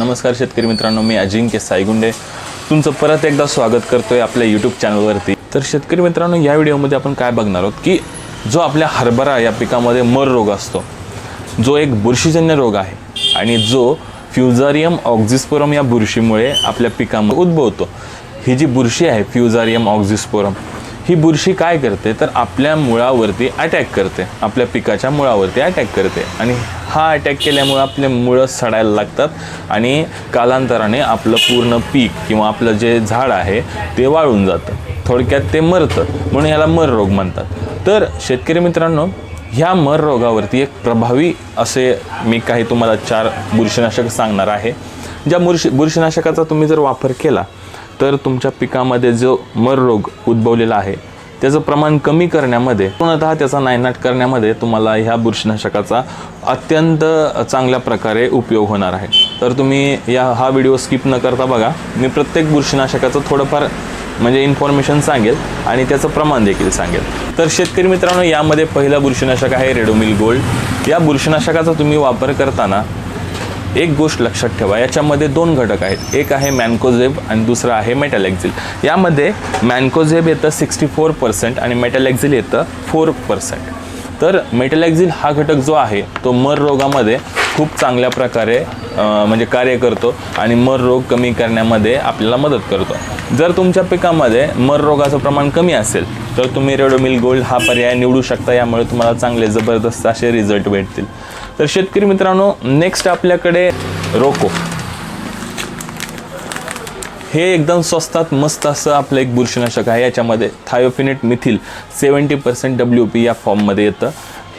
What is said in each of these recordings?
नमस्कार शेतकरी मित्रांनो मी अजिंक्य सायगुंडे. तुमचं परत एकदा स्वागत करतोय आपल्या यूट्यूब चॅनलवरती तर शेतकरी मित्रांनो या व्हिडिओमध्ये आपण काय बघणार आहोत की जो आपल्या हरभरा या पिकामध्ये मर रोग असतो जो एक बुरशीजन्य रोग आहे आणि जो फ्युझारियम ऑक्झिस्पोरम या बुरशीमुळे आपल्या पिकामध्ये उद्भवतो. ही जी बुरशी आहे फ्युझारियम ऑक्झिस्पोरम ही बुरशी काय करते? तर आपल्या मुळावरती अटॅक करते. आपल्या पिकाच्या मुळावरती अटॅक करते. आणि हा अटॅक केल्यामुळे आपले मुळं सडायला लागतात आणि कालांतराने आपलं पूर्ण पीक किंवा आपलं जे झाड आहे ते वाळून जातं. थोडक्यात ते मरतं. म्हणून याला मर रोग म्हणतात. तर शेतकरी मित्रांनो ह्या मर रोगावरती एक प्रभावी असे मी काही तुम्हाला चार बुरशीनाशक सांगणार आहे. ज्या बुरशी बुरशीनाशकाचा तुम्ही जर वापर केला तर तुमच्या पिकामध्ये जो मर रोग उद्भवलेला आहे त्याचं प्रमाण कमी करण्यामध्ये पूर्णतः त्याचा नायनाट करण्यामध्ये तुम्हाला ह्या बुरशीनाशकाचा अत्यंत चांगल्या प्रकारे उपयोग होणार आहे. तर तुम्ही या हा व्हिडिओ स्किप न करता बघा. मी प्रत्येक बुरशीनाशकाचं थोडंफार म्हणजे इन्फॉर्मेशन सांगेल आणि त्याचं प्रमाण देखील सांगेल. तर शेतकरी मित्रांनो यामध्ये पहिला बुरशीनाशक आहे रेडोमिल गोल्ड. या बुरशीनाशकाचा तुम्ही वापर करताना एक गोष्ट लक्षात ठेवा याच्यामध्ये दोन घटक आहेत. एक आहे मॅन्कोझेब आणि दुसरं आहे मेटॅलेक्झिल यामध्ये मॅन्कोझेब येतं सिक्स्टी फोर पर्सेंट आणि मेटॅलेक्झिल येतं फोर पर्सेंट. तर मेटॅलेक्झिल हा घटक जो आहे तो मर रोगामध्ये खूप चांगल्या प्रकारे म्हणजे कार्य करतो आणि मर रोग कमी करण्यामध्ये आपल्याला मदत करतो. जर तुमच्या पिकामध्ये मर रोगाचं प्रमाण कमी असेल तर तुम्ही रेडोमिल गोल्ड हा पर्याय निवडू शकता. यामुळे तुम्हाला चांगले जबरदस्त असे रिझल्ट भेटतील. तर शेतकरी मित्रांनो नेक्स्ट आपल्याकडे रोको. हे एकदम स्वस्तात मस्त असं आपलं एक बुरशीनाशक आहे. याच्यामध्ये thiophanate methyl seventy percent W P या फॉर्ममध्ये येतं.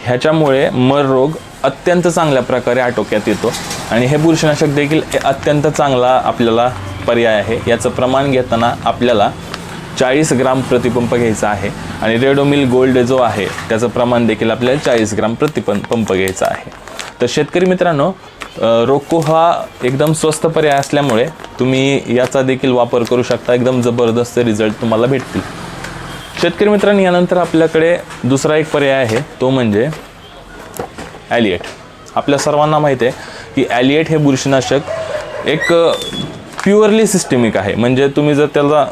ह्याच्यामुळे मर रोग अत्यंत चांगल्या प्रकारे आटोक्यात येतो. आणि हे बुरशीनाशक देखील ए- अत्यंत चांगला आपल्याला पर्याय आहे. याचं प्रमाण घेताना आपल्याला चाळीस ग्राम प्रतिपंप घ्यायचा आहे. आणि रेडोमिल गोल्ड जो आहे त्याचं प्रमाण देखील आपल्याला चाळीस ग्राम प्रतिपं पंप घ्यायचा आहे. तर शेतकरी मित्रांनो रोको हा एकदम स्वस्त पर्याय असल्यामुळे तुम्ही याचा देखील वापर करू शकता. एकदम जबरदस्त रिझल्ट तुम्हाला भेटतील. शेतकरी मित्रांनो यानंतर आपल्याकडे दुसरा एक पर्याय आहे. तो म्हणजे ॲलिएट. आपल्या सर्वांना माहीत आहे की ॲलिएट हे बुरशीनाशक एक प्युअरली सिस्टेमिक आहे. म्हणजे तुम्ही जर त्याला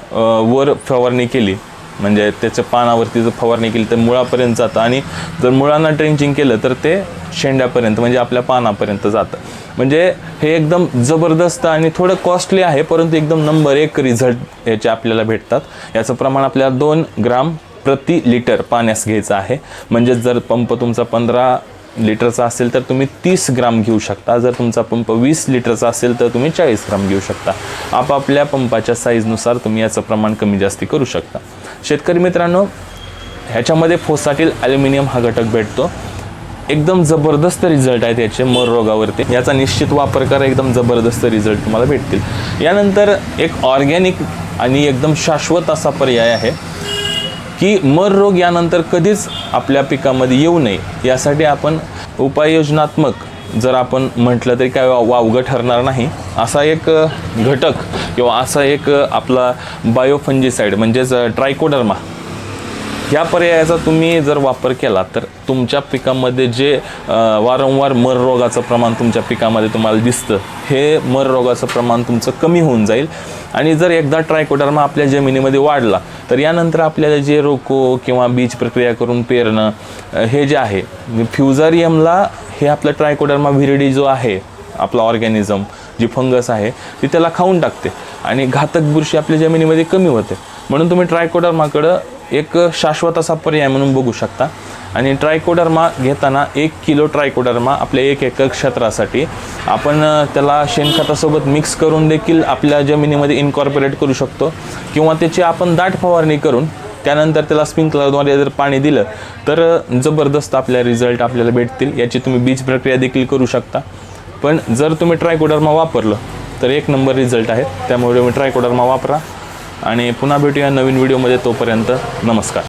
वर फवारणी केली म्हणजे त्याच्या पानावरती जर फवारणी केली तर मुळापर्यंत जातं. आणि जर मुळांना ट्रेंचिंग केलं तर ते शेंड्यापर्यंत म्हणजे आपल्या पानापर्यंत जातं. म्हणजे हे एकदम जबरदस्त आणि थोडं कॉस्टली आहे परंतु एकदम नंबर एक रिझल्ट याचे आपल्याला भेटतात. याचं प्रमाण आपल्याला दोन ग्राम प्रति लिटर पाण्यास घ्यायचं आहे. म्हणजे जर पंप तुमचा पंधरा लिटरचा असेल तर तुम्ही तीस ग्राम घेऊ शकता. जर तुमचा पंप वीस लिटरचा असेल तर तुम्ही चाळीस ग्राम घेऊ शकता. आपापल्या पंपाच्या साईजनुसार तुम्ही याचं प्रमाण कमी जास्ती करू शकता. शेतकरी मित्रांनो ह्याच्यामध्ये फोसाटील ॲल्युमिनियम हा घटक भेटतो. एकदम जबरदस्त रिझल्ट आहेत याचे मर रोगावरती. याचा निश्चित वापर करा एकदम जबरदस्त रिझल्ट तुम्हाला भेटतील. यानंतर एक ऑर्गॅनिक आणि एकदम शाश्वत असा पर्याय आहे. की मर रोग यानंतर कधीच आपल्या पिकामध्ये येऊ नये. यासाठी आपण उपाययोजनात्मक जर आपण म्हटलं तरी काय वावगं ठरणार नाही. असा एक घटक किंवा असा एक आपला बायोफंजीसाईड म्हणजेच ट्रायकोडर्मा या पर्यायाचा तुम्ही जर वापर केला तर तुमच्या पिकामध्ये जे वारंवार मर रोगाचं प्रमाण तुमच्या पिकामध्ये तुम्हाला दिसतं हे मर रोगाचं प्रमाण तुमचं कमी होऊन जाईल. आणि जर एकदा ट्रायकोडर्मा आपल्या जमिनीमध्ये वाढला तर यानंतर आपल्याला जे रोको किंवा बीज प्रक्रिया करून पेरणं हे जे आहे फ्युझारियमला हे आपलं ट्रायकोडर्मा व्हिरिडी जो आहे आपला ऑर्गॅनिझम जी फंगस आहे ती त्याला खाऊन टाकते. आणि घातक बुरशी आपल्या जमिनीमध्ये कमी होते. म्हणून तुम्ही ट्रायकोडर्माकडं एक शाश्वत असा पर्याय म्हणून बघू शकता. आणि ट्रायकोडर्मा घेताना एक किलो ट्रायकोडर्मा आपल्या एक एकर क्षेत्रासाठी आपण त्याला शेणखतासोबत मिक्स करून देखील आपल्या जमिनीमध्ये इन्कॉर्पोरेट करू शकतो. किंवा त्याची आपण दाट फवारणी करून त्यानंतर त्याला स्प्रिंकलरद्वारे जर पाणी दिलं तर जबरदस्त आपल्या रिझल्ट आपल्याला भेटतील. याची तुम्ही बीज प्रक्रिया देखील करू शकता. पण जर तुम्ही ट्रायकोडर्मा वापरलं तर एक नंबर रिझल्ट आहे. त्यामुळे तुम्ही ट्रायकोडर्मा वापरा. आणि पुन्हा भेटूया नवीन व्हिडिओमध्ये तोपर्यंत नमस्कार.